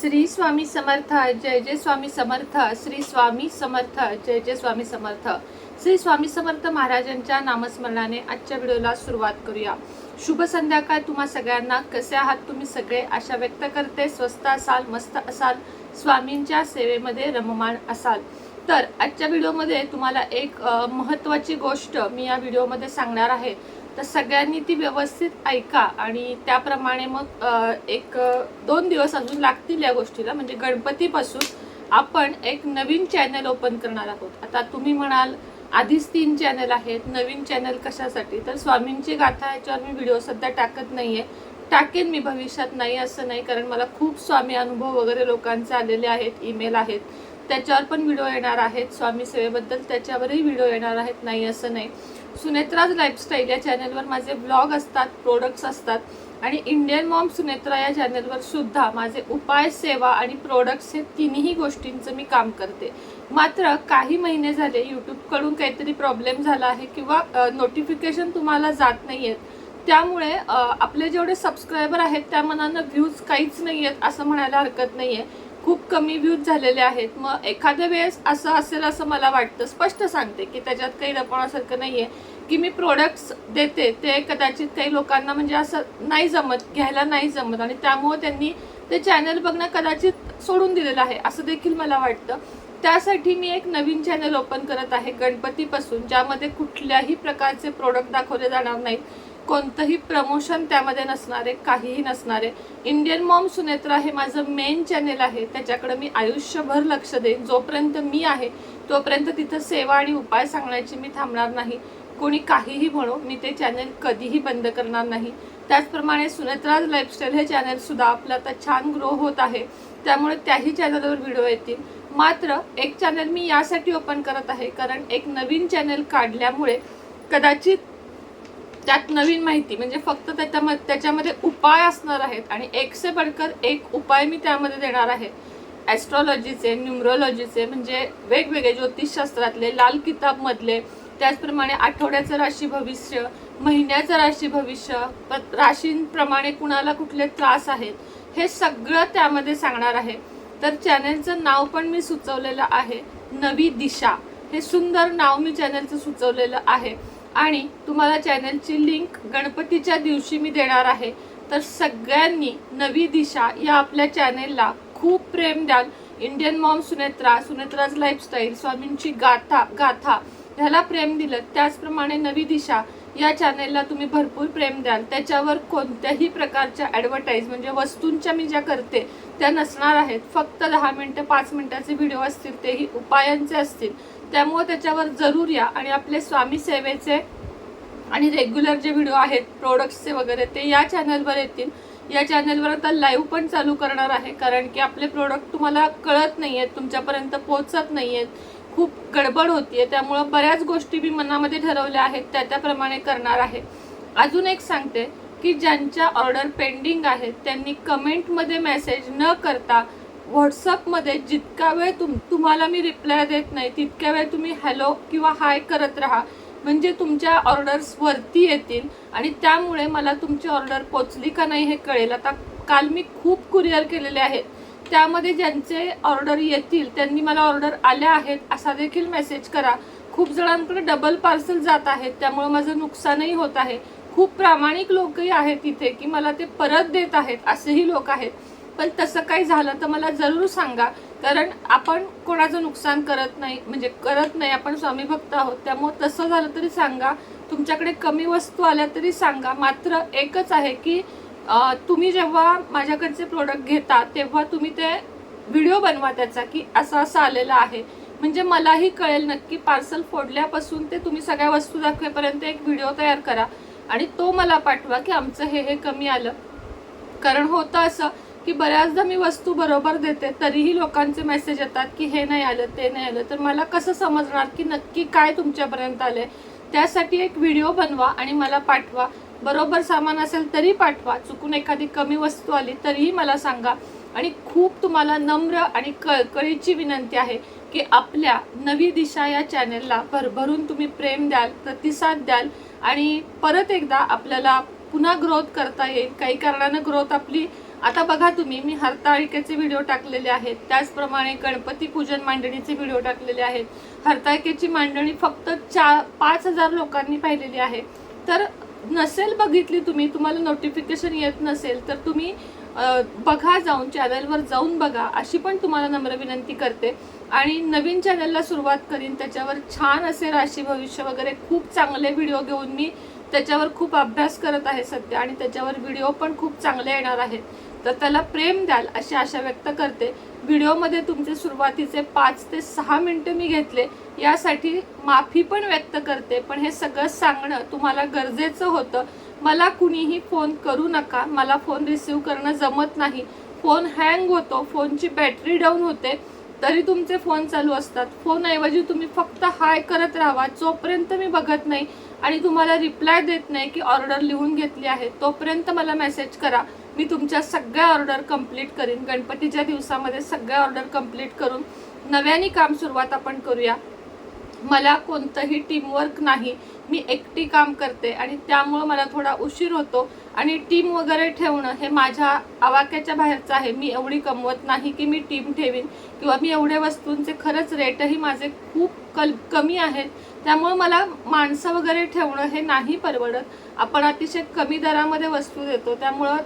श्री स्वामी समर्थ जय जय स्वामी समर्थ श्री स्वामी समर्थ जय जय स्वामी समर्थ. श्री स्वामी समर्थ महाराजांच्या नामस्मरणाने आजच्या व्हिडिओला सुरुवात करूया. शुभ संध्याकाळ तुम्हा सगळ्यांना. कसे आहात तुम्ही सगळे? आशा व्यक्त करते. स्वस्त असाल मस्त असाल स्वामींच्या सेवेमध्ये रममाण असाल. तर आजच्या व्हिडिओमध्ये तुम्हाला एक महत्त्वाची गोष्ट मी या व्हिडिओमध्ये सांगणार आहे. तर सगळ्यांनी ती व्यवस्थित ऐका आणि त्याप्रमाणे मग एक दोन दिवस अजून लागतील या गोष्टीला. म्हणजे गणपतीपासून आपण एक नवीन चॅनल ओपन करणार आहोत. आता तुम्ही म्हणाल आधीच तीन चॅनल आहेत नवीन चॅनल कशासाठी? तर स्वामींची गाथा याच्यावर मी व्हिडिओ सध्या टाकत नाही आहे टाकेन मी भविष्यात नाही असं नाही कारण मला खूप स्वामी अनुभव वगैरे लोकांचे आलेले आहेत ईमेल आहेत. त्याच्यावर पण व्हिडिओ येणार आहेत. स्वामी सेवेबद्दल त्याच्यावरही व्हिडिओ येणार आहेत. नाही असं नाही. सुनेत्राज लाईफस्टाईल या चॅनलवर माझे ब्लॉग असतात प्रोडक्ट्स असतात. आणि इंडियन मॉम सुनेत्रा या चॅनलवर सुद्धा माझे उपाय सेवा आणि प्रोडक्ट्स हे तिन्ही गोष्टींचं मी काम करते. मात्र काही महिने झाले यूट्यूबकडून काहीतरी प्रॉब्लेम झाला आहे किंवा नोटिफिकेशन तुम्हाला जात नाही आहेत त्यामुळे आपले जेवढे सबस्क्रायबर आहेत त्या मनानं व्ह्यूज काहीच नाही आहेत असं म्हणायला हरकत नाही आहे खूप कमी व्ह्यूज झालेले आहेत. मग एखाद्या वेळेस असं असेल असं मला वाटतं स्पष्ट सांगते की त्याच्यात काही लपवण्यासारखं नाही आहे की मी प्रोडक्ट्स देते ते कदाचित काही लोकांना म्हणजे असं नाही जमत घ्यायला नाही जमत आणि त्यामुळे त्यांनी ते चॅनल बघणं कदाचित सोडून दिलेलं आहे असं देखील मला वाटतं. त्यासाठी मी एक नवीन चॅनल ओपन करत आहे गणपतीपासून ज्यामध्ये कुठल्याही प्रकारचे प्रोडक्ट दाखवले जाणार नाहीत. कोणतंही प्रमोशन त्यामध्ये नसणारे काहीही नसणारे. इंडियन मॉम सुनेत्रा हे माझं मेन चॅनेल आहे. त्याच्याकडे मी आयुष्यभर लक्ष देईन. जोपर्यंत मी आहे तोपर्यंत तिथं सेवा आणि उपाय सांगण्याची मी थांबणार नाही. कोणी काहीही म्हणो मी ते चॅनेल कधीही बंद करणार नाही. त्याचप्रमाणे सुनेत्राज लाईफस्टाईल हे चॅनेलसुद्धा आपलं आता छान ग्रो होत आहे. त्यामुळे त्याही चॅनलवर व्हिडिओ येतील. मात्र एक चॅनल मी यासाठी ओपन करत आहे. कारण एक नवीन चॅनल काढल्यामुळे कदाचित त्यात नवीन माहिती म्हणजे फक्त त्याच्यामध्ये त्याच्यामध्ये उपाय असणार आहेत आणि एक से बडकर एक उपाय मी त्यामध्ये देणार आहे. ॲस्ट्रॉलॉजीचे न्युमरोलॉजीचे म्हणजे वेगवेगळे ज्योतिषशास्त्रातले लाल किताबमधले त्याचप्रमाणे आठवड्याचं राशी भविष्य महिन्याचं राशी भविष्य राशींप्रमाणे कुणाला कुठले त्रास आहेत हे सगळं त्यामध्ये सांगणार आहे. तर चॅनलचं नाव पण मी सुचवलेलं आहे नवी दिशा. हे सुंदर नाव मी चॅनलचं सुचवलेलं आहे. आणि तुम्हाला चॅनलची लिंक गणपतीच्या दिवशी मी देणार आहे. तर सगळ्यांनी नवी दिशा या आपल्या चॅनेलला खूप प्रेम द्याल. Indian mom Sunetra Sunetra's lifestyle स्वामींची गाथा गाथा ह्याला प्रेम दिलं. त्याचप्रमाणे नवी दिशा या चॅनेलला तुम्ही भरपूर प्रेम द्याल. त्याच्यावर कोणत्याही प्रकारच्या ॲडव्हर्टाईज म्हणजे वस्तूंच्या मी ज्या करते त्या नसणार आहेत. फक्त दहा मिनटं पाच मिनटाचे व्हिडिओ असतील तेही उपायांचे असतील. त्यामुळे त्याच्यावर जरूर या. आणि आपले स्वामी सेवेचे आणि रेग्युलर जे व्हिडिओ आहेत प्रोडक्ट्सचे वगैरे ते या चॅनलवर येतील. या चॅनलवर आता लाईव्ह पण चालू करणार आहे. कारण की आपले प्रोडक्ट तुम्हाला कळत नाही आहेत तुमच्यापर्यंत पोचत नाही आहेत खूप गडबड होती आहे त्यामुळं बऱ्याच गोष्टी मी मनामध्ये ठरवल्या आहेत त्या त्याप्रमाणे करणार आहे. अजून एक सांगते की ज्यांच्या ऑर्डर पेंडिंग आहेत त्यांनी कमेंटमध्ये मेसेज न करता व्हॉट्सअपमध्ये जितका वेळ तुम तुम्हाला मी रिप्लाय देत नाही तितक्या वेळ तुम्ही हॅलो किंवा हाय करत राहा. म्हणजे तुमच्या ऑर्डर्स वरती येतील आणि त्यामुळे मला तुमची ऑर्डर पोचली का नाही हे कळेल. आता काल मी खूप कुरिअर केलेले आहेत. त्यामध्ये ज्यांचे ऑर्डर येतील त्यांनी मला ऑर्डर आल्या आहेत असा देखील मेसेज करा. खूप जणांकडे डबल पार्सल जात आहेत त्यामुळे माझं नुकसानही होत आहे. खूप प्रामाणिक लोकही आहेत इथे की मला ते परत देत आहेत असेही लोक आहेत. पण तसं काही झालं तर मला जरूर सांगा. कारण आपण कोणाचं नुकसान करत नाही म्हणजे करत नाही आपण स्वामी भक्त आहोत. त्यामुळे तसं झालं तरी सांगा. तुमच्याकडे कमी वस्तू आल्या तरी सांगा. मात्र एकच आहे की तुम्ही जेव्हा माझ्याकडचे प्रोडक्ट घेता तेव्हा तुम्ही ते व्हिडिओ बनवा त्याचा की असं असं आलेलं आहे. म्हणजे मलाही कळेल नक्की पार्सल फोडल्यापासून ते तुम्ही सगळ्या वस्तू दाखवेपर्यंत एक व्हिडिओ तयार करा. आणि तो मला पाठवा की आमचं हे हे कमी आलं. कारण होतं असं की बऱ्याचदा मी वस्तू बरोबर देते तरीही लोकांचे मेसेज येतात की हे नाही आलं ते नाही आलं. तर मला कसं समजणार की नक्की काय तुमच्यापर्यंत आलंय? त्यासाठी एक व्हिडिओ बनवा आणि मला पाठवा. बरोबर सामान असेल तरी पाठवा. चुकून एखादी कमी वस्तू आली तरीही मला सांगा. आणि खूप तुम्हाला नम्र आणि कळकळीची विनंती आहे की आपल्या नवी दिशा या चॅनेलला भरभरून तुम्ही प्रेम द्याल प्रतिसाद द्याल आणि परत एकदा आपल्याला पुन्हा ग्रोथ करता येईल. काही कारणानं ग्रोथ आपली आता बघा तुम्ही मी हरताळिकेचे व्हिडिओ टाकलेले आहेत. त्याचप्रमाणे गणपती पूजन मांडणीचे व्हिडिओ टाकलेले आहेत. हरताळिकेची मांडणी फक्त चार पाच हजार लोकांनी पाहिलेली आहे. तर नसेल बघितली तुम्ही तुम्हाला नोटिफिकेशन येत नसेल तर तुम्ही बघा जाऊन चॅनलवर जाऊन बघा अशी पण तुम्हाला नम्र विनंती करते. आणि नवीन चॅनलला सुरुवात करीन त्याच्यावर छान असे राशी भविष्य वगैरे खूप चांगले व्हिडिओ घेऊन मी त्याच्यावर खूप अभ्यास करत आहे सध्या. आणि त्याच्यावर व्हिडिओ पण खूप चांगले येणार आहेत. तर त्याला प्रेम द्याल अशी आशा व्यक्त करते. व्हिडिओमध्ये तुमचे सुरुवातीचे पाच ते सहा मिनटं मी घेतले. यासाठी माफी पण व्यक्त करते. पण हे सगळं सांगणं तुम्हाला गरजेचं होतं. मला कुणीही फोन करू नका. मला फोन रिसीव करणं जमत नाही. फोन हँग होतो. फोनची बॅटरी डाऊन होते. तरी तुमचे फोन चालू असतात. फोनऐवजी तुम्ही फक्त हाय करत राहा. जोपर्यंत मी बघत नाही आणि तुम्हाला रिप्लाय देत नाही की ऑर्डर लिहून घेतली आहे तोपर्यंत मला मेसेज करा. मी तुमच्या सगळ्या ऑर्डर कंप्लीट करीन. गणपतीच्या दिवसामध्ये सगळ्या ऑर्डर कंप्लीट करून नव्याने काम सुरुवात आपण करूया. मला कोणतंही टीमवर्क नाही. मी एकटी काम करते आणि त्यामुळं मला थोडा उशीर होतो. आणि टीम वगैरे ठेवणं हे माझ्या आवाक्याच्या बाहेरचं आहे. मी एवढी कमवत नाही की मी टीम ठेवीन किंवा मी एवढ्या वस्तूंचे खरंच रेटही माझे खूप कल कमी आहेत. त्यामुळं मला माणसं वगैरे ठेवणं हे नाही परवडत. आपण अतिशय कमी दरामध्ये वस्तू देतो. त्यामुळं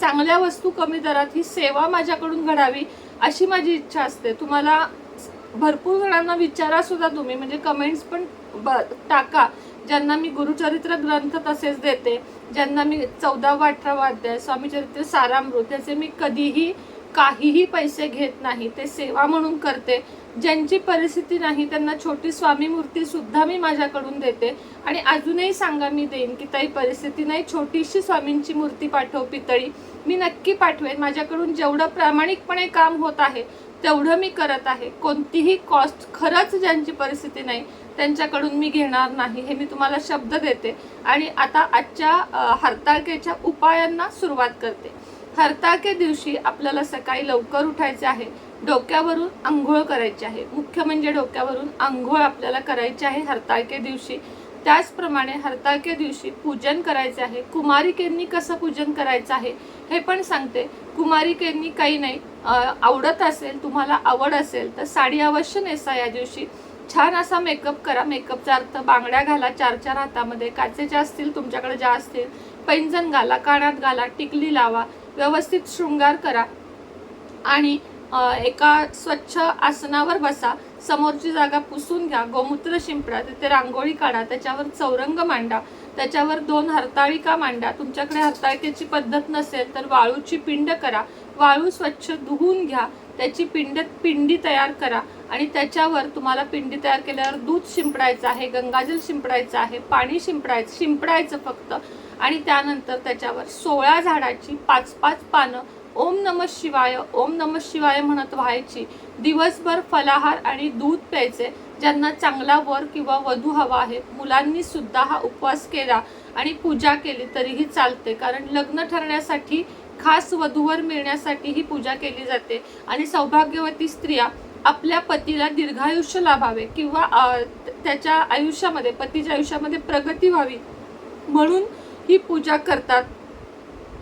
चांगल्या वस्तू कमी दरात ही सेवा माझ्याकडून घडावी अशी माझी इच्छा असते. तुम्हाला भरपूर जणांना विचारा सुद्धा तुम्ही म्हणजे कमेंट्स पण ब- टाका. ज्यांना मी गुरुचरित्र ग्रंथ तसेच देते ज्यांना मी चौदावा अठरावा अध्याय स्वामीचरित्र सारामृत याचे मी कधीही काहीही पैसे घेत नाही ते सेवा म्हणून करते. ज्यांची परिस्थिती नाही त्यांना छोटी स्वामी मूर्ती सुद्धा मी माझ्याकडून देते. आणि अजूनही सांगा मी देईन की ताई परिस्थिती नाही छोटीशी स्वामींची मूर्ती पाठव पितळी. मी नक्की पाठवेन. माझ्याकडून जेवढं प्रामाणिकपणे काम होत आहे तेवढं मी करत आहे. कोणतीही कॉस्ट खरंच ज्यांची परिस्थिती नाही त्यांच्याकडून मी घेणार नाही हे मी तुम्हाला शब्द देते. आणि आता आजच्या हरताळकेच्या उपायांना सुरुवात करते. हरताके दिवशी आपल्याला सकाळी लवकर उठायचे आहे. डोक्यावरून आंघोळ करायची आहे. मुख्य म्हणजे डोक्यावरून आंघोळ आपल्याला करायची आहे हरताळके दिवशी. त्याचप्रमाणे हरताळके दिवशी पूजन करायचे आहे. कुमारिकेंनी कसं पूजन करायचं आहे हे पण सांगते. कुमारिकेंनी काही नाही आवडत असेल तुम्हाला आवड असेल तर साडी अवश्य नेसा या दिवशी. छान असा मेकअप करा. मेकअपचा अर्थ बांगड्या घाला चार चार हातामध्ये काचेच्या असतील तुमच्याकडे ज्या असतील पैंजण घाला कानात घाला टिकली लावा. व्यवस्थित शृंगार करा. आणि एका स्वच्छ आसनावर बसा. समोरची जागा पुसून घ्या. गोमूत्र शिंपडा. तिथे रांगोळी काढा. त्याच्यावर चौरंग मांडा. त्याच्यावर दोन हरताळिका मांडा. तुमच्याकडे हरताळिकेची पद्धत नसेल तर वाळूची पिंड करा. वाळू स्वच्छ धुवून घ्या. त्याची पिंड पिंडी तयार करा. आणि त्याच्यावर तुम्हाला पिंडी तयार केल्यावर दूध शिंपडायचं आहे गंगाजल शिंपडायचं आहे पाणी शिंपडायचं शिंपडायचं फक्त. आणि त्यानंतर त्याच्यावर सोळा झाडाची पाच पाच पानं ओम नम शिवाय ओम नम शिवाय म्हणत व्हायची. दिवसभर फलाहार आणि दूध प्यायचे. ज्यांना चांगला वर किंवा वधू हवा आहे मुलांनी सुद्धा हा उपवास केला आणि पूजा केली तरीही चालते. कारण लग्न ठरण्यासाठी खास वधूवर मिळण्यासाठी ही पूजा केली जाते. आणि सौभाग्यवती स्त्रिया आपल्या पतीला दीर्घायुष्य लाभावे किंवा त्याच्या आयुष्यामध्ये पतीच्या आयुष्यामध्ये प्रगती व्हावी. म्हणून ही पूजा करतात.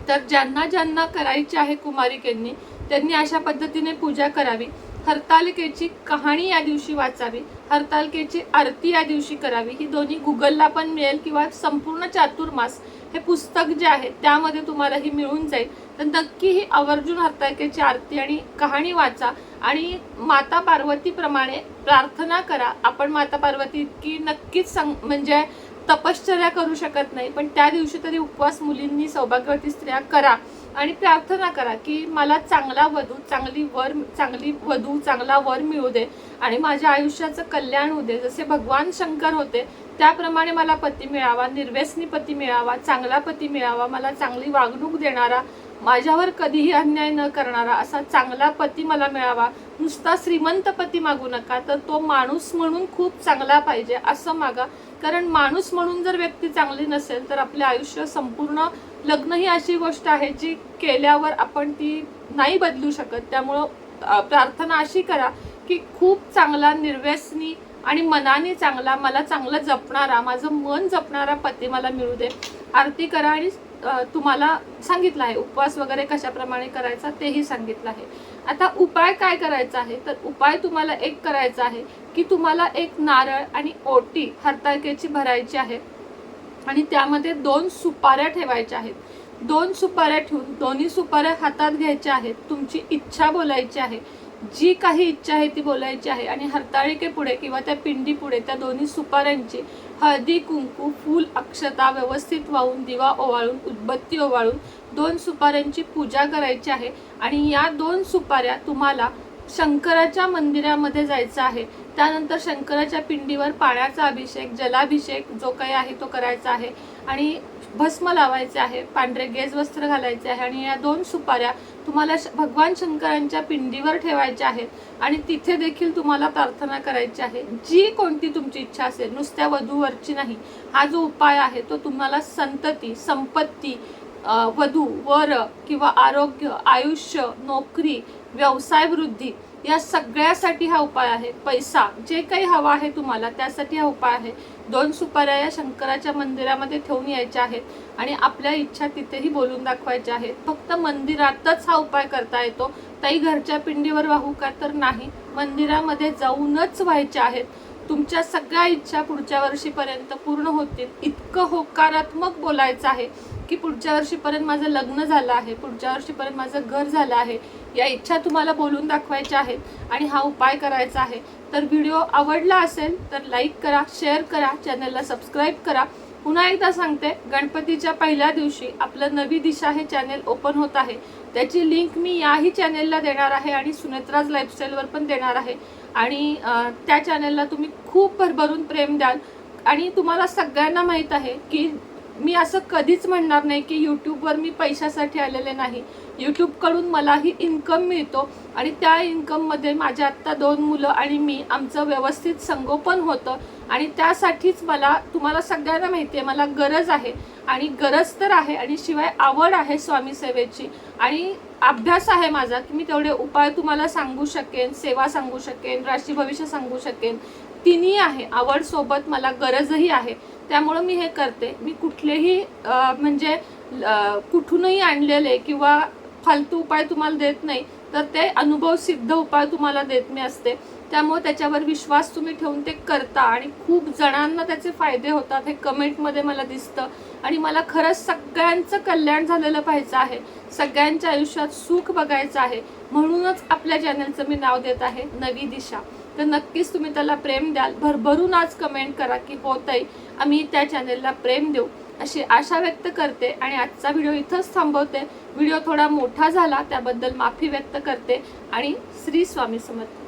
तर ज्यांना ज्यांना करायची आहे कुमारिकेंनी त्यांनी अशा पद्धतीने पूजा करावी. हरतालिकेची कहाणी या दिवशी वाचावी. हरतालिकेची आरती या दिवशी करावी. ही दोन्ही गुगलला पण मिळेल किंवा संपूर्ण चातुर्मास हे पुस्तक जे आहे त्यामध्ये तुम्हाला ही मिळून जाईल. तर नक्की ही आवर्जून हरतालिकेची आरती आणि कहाणी वाचा आणि माता पार्वतीप्रमाणे प्रार्थना करा. आपण माता पार्वती इतकी नक्कीच सं म्हणजे तपश्चर्या करू शकत नाही पण त्या दिवशी तरी उपवास मुलींनी सौभाग्यवती स्त्रिया करा आणि प्रार्थना करा की मला चांगला वधू चांगली वर चांगली वधू चांगला वर मिळू दे आणि माझ्या आयुष्याचं कल्याण होऊ दे. जसे भगवान शंकर होते त्याप्रमाणे मला पती मिळावा निर्व्यसनी पती मिळावा चांगला पती मिळावा मला चांगली वागणूक देणारा माझ्यावर कधीही अन्याय न करणारा असा चांगला पती मला मिळावा नुसता श्रीमंत पती मागू नका तर तो माणूस म्हणून खूप चांगला पाहिजे असं मागा. कारण माणूस म्हणून जर व्यक्ती चांगली नसेल तर आपले आयुष्य संपूर्ण लग्न ही अशी गोष्ट आहे जी केल्यावर आपण ती नाही बदलू शकत. त्यामुळं प्रार्थना अशी करा की खूप चांगला निर्व्यसनी आणि मनाने चांगला मला चांगलं जपणारा माझं मन जपणारा पती मला मिळू दे. आरती करा आणि तुम्हाला सांगितलं आहे उपवास वगैरे कशाप्रमाणे करायचा तेही सांगितलं आहे. आता उपाय काय करायचा आहे? तर उपाय तुम्हाला एक करायचा आहे की तुम्हाला एक नारळ आणि ओटी हरताळकेची भरायची आहे आणि त्यामध्ये दोन सुपाऱ्या ठेवायच्या आहेत. दोन सुपाऱ्या ठेवून दोन्ही सुपाऱ्या हातात घ्यायच्या आहेत तुमची इच्छा बोलायची आहे. जी काही इच्छा आहे ती बोलायची आहे आणि हरताळिकेपुढे किंवा त्या पिंडी पुढे त्या दोन्ही सुपाऱ्यांची हळदी कुंकू फूल अक्षता व्यवस्थित वाहून दिवा ओवाळून उदबत्ती ओवाळून दोन सुपाऱ्यांची पूजा करायची आहे. आणि या दोन सुपाऱ्या तुम्हाला शंकराच्या मंदिरामध्ये जायचं आहे. त्यानंतर शंकराच्या पिंडीवर पाण्याचा अभिषेक जलाभिषेक जो काही आहे तो करायचा आहे आणि भस्म लावायचे आहे पांढरे गेज वस्त्र घालायचे आहे आणि या दोन सुपाऱ्या तुम्हाला श- भगवान शंकरांच्या पिंडीवर ठेवायच्या आहेत आणि तिथे देखील तुम्हाला प्रार्थना करायची आहे. जी कोणती तुमची इच्छा असेल नुसत्या वधूवरची नाही हा जो उपाय आहे तो तुम्हाला संतती संपत्ती वधू वर किंवा आरोग्य आयुष्य नोकरी व्यवसाय वृद्धी या सगळ्यासाठी हा उपाय आहे. पैसा जे काही हवा आहे तुम्हाला त्यासाठी हा उपाय आहे. दोन सुपाऱ्या या शंकराच्या मंदिरामध्ये ठेवून यायच्या आहेत आणि आपल्या इच्छा तिथेही बोलून दाखवायच्या आहेत. फक्त मंदिरातच हा उपाय करता येतो. ताई घरच्या पिंडीवर वाहू का तर नाही. मंदिरामध्ये जाऊनच व्हायच्या आहेत. तुमच्या सगळ्या इच्छा पुढच्या वर्षीपर्यंत पूर्ण होतील. इतकं होकारात्मक बोलायचं आहे. की पुढच्या वर्षीपर्यंत माझं लग्न झालं आहे पुढच्या वर्षीपर्यंत माझं घर झालं आहे या इच्छा तुम्हाला बोलून दाखवायच्या आहेत आणि हा उपाय करायचा आहे. तर व्हिडिओ आवडला असेल तर लाईक करा शेअर करा चॅनलला सबस्क्राईब करा. पुन्हा एकदा सांगते गणपतीच्या पहिल्या दिवशी आपलं नवी दिशा हे चॅनेल ओपन होत आहे. त्याची लिंक मी याही चॅनेलला देणार आहे आणि सुनेत्राज लाईफस्टाईलवर पण देणार आहे. आणि त्या चॅनेलला तुम्ही खूप भरभरून प्रेम द्याल. आणि तुम्हाला सगळ्यांना माहीत आहे की मी असं कधीच म्हणणार नाही की यूट्यूबवर मी पैशासाठी आलेले नाही. यूट्यूबकडून मलाही इन्कम मिळतो आणि त्या इन्कममध्ये माझ्या आत्ता दोन मुलं आणि मी आमचं व्यवस्थित संगोपन होतं आणि त्यासाठीच मला तुम्हाला सगळ्यांना माहिती आहे मला गरज आहे आणि गरज तर आहे आणि शिवाय आवड आहे स्वामी सेवेची. आणि अभ्यास आहे माझा की मी तेवढे उपाय तुम्हाला सांगू शकेन सेवा सांगू शकेन राशी भविष्य सांगू शकेन. तिन्ही आहे. आवडसोबत मला गरजही आहे. त्यामुळं मी हे करते. मी कुठलेही म्हणजे कुठूनही आणलेले किंवा फालतू उपाय तुम्हाला देत नाही तर ते अनुभव सिद्ध उपाय तुम्हाला देत मी असते. त्यामुळे त्याच्यावर विश्वास तुम्ही ठेवून ते करता आणि खूप जणांना त्याचे फायदे होतात हे कमेंटमध्ये मला दिसतं. आणि मला खरंच सगळ्यांचं कल्याण झालेलं पाहिजे आहे. सगळ्यांच्या आयुष्यात सुख बघायचं आहे. म्हणूनच आपल्या चॅनलचं मी नाव देत आहे. नवी दिशा. तर नक्कीच तुम्ही त्याला प्रेम द्याल. भरभरून आज कमेंट करा की होत आहे आम्ही त्या चॅनलला प्रेम देऊ. अशी आशा व्यक्त करते आणि आजचा व्हिडिओ इथंच थांबवते. व्हिडिओ थोडा मोठा झाला त्याबद्दल माफी व्यक्त करते. आणि श्री स्वामी समर्थ.